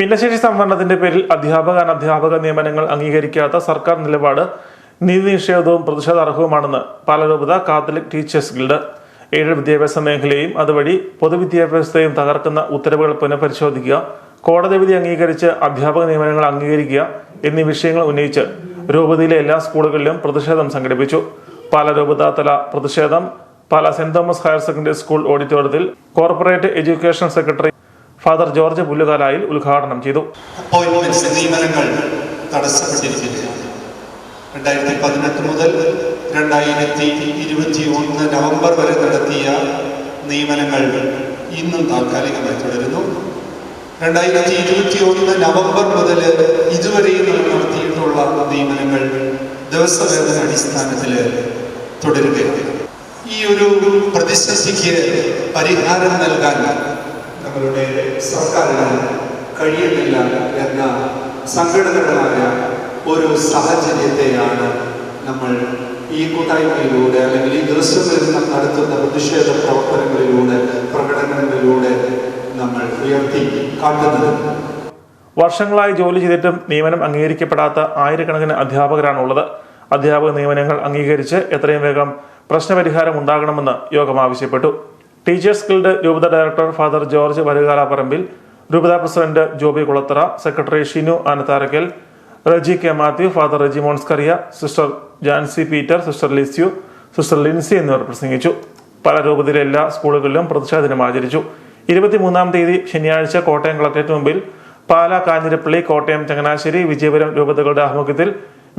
ഭിന്നശേഷി സംവരണത്തിന്റെ പേരിൽ അധ്യാപക അനധ്യാപക നിയമനങ്ങൾ അംഗീകരിക്കാത്ത സർക്കാർ നിലപാട് നീതി നിഷേധവും പ്രതിഷേധാർഹവുമാണെന്ന് പാലരൂപത കാത്തലിക് ടീച്ചേഴ്സ് ഗിൽഡ്. ഏഴ് വിദ്യാഭ്യാസ മേഖലയെയും അതുവഴി പൊതുവിദ്യാഭ്യാസത്തെയും തകർക്കുന്ന ഉത്തരവുകൾ പുനഃപരിശോധിക്കുക കോടതി വിധി അംഗീകരിച്ച് അധ്യാപക നിയമനങ്ങൾ അംഗീകരിക്കുക എന്നീ വിഷയങ്ങൾ ഉന്നയിച്ച് രൂപതയിലെ എല്ലാ സ്കൂളുകളിലും പ്രതിഷേധം സംഘടിപ്പിച്ചു. പാലരൂപത തല പ്രതിഷേധം Pala Saint Thomas Higher Secondary School ഓഡിറ്റോറിയത്തിൽ corporate education secretary Father George Pullukalayil ഉദ്ഘാടനം ചെയ്തു. നിയമനങ്ങൾ രണ്ടായിരത്തി പതിനെട്ട് മുതൽ രണ്ടായിരത്തി ഇരുപത്തി ഒന്ന് നവംബർ വരെ നടത്തിയ നിയമനങ്ങൾ ഇന്നും താൽക്കാലികമായി തുടരുന്നു. രണ്ടായിരത്തി ഇരുപത്തി ഒന്ന് നവംബർ മുതൽ ഇതുവരെയും നടത്തിയിട്ടുള്ള നിയമനങ്ങൾ ദിവസവേതന അടിസ്ഥാനത്തിൽ തുടരുകയാണ്. ഈ ഒരു പ്രതിസന്ധിക്ക് പരിഹാരം നൽകാൻ നമ്മളുടെ സർക്കാരിന് കഴിയുന്നില്ല എന്ന സങ്കടകരമായ ഒരു സാഹചര്യത്തെയാണ് നമ്മൾ ഈ കൂട്ടായ്മയിലൂടെ അല്ലെങ്കിൽ ഈ ദിവസങ്ങളിൽ നാം നടത്തുന്ന പ്രതിഷേധ പ്രവർത്തനങ്ങളിലൂടെ പ്രകടനങ്ങളിലൂടെ നമ്മൾ ഉയർത്തി കാട്ടുന്നത്. വർഷങ്ങളായി ജോലി ചെയ്തിട്ടും നിയമനം അംഗീകരിക്കപ്പെടാത്ത ആയിരക്കണക്കിന് അധ്യാപകരാണുള്ളത്. അധ്യാപക നിയമനങ്ങൾ അംഗീകരിച്ച് എത്രയും വേഗം പ്രശ്നപരിഹാരം ഉണ്ടാകണമെന്ന് യോഗം ആവശ്യപ്പെട്ടു. ടീച്ചേഴ്സ് ഗിൽഡ് രൂപത director Father George Varukala Parambil രൂപത president Joby Kulathara secretary Shinu Anatharakkal Reji K Mathew Father Reji മോൺസ്കറിയ Sister Jancy Peter Sister Lisieux Sister Lincy എന്നിവർ പ്രസംഗിച്ചു. പല രൂപതയിലെ എല്ലാ സ്കൂളുകളിലും പ്രതിഷേധ ദിനം ആചരിച്ചു. ഇരുപത്തിമൂന്നാം തീയതി ശനിയാഴ്ച കോട്ടയം കളക്ടറേറ്റ് മുമ്പിൽ പാല കാഞ്ഞിരപ്പള്ളി കോട്ടയം ചങ്ങനാശ്ശേരി വിജയപുരം രൂപതകളുടെ ആഭിമുഖ്യത്തിൽ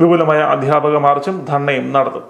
വിപുലമായ അധ്യാപക മാർച്ചും ധർണയും നടത്തും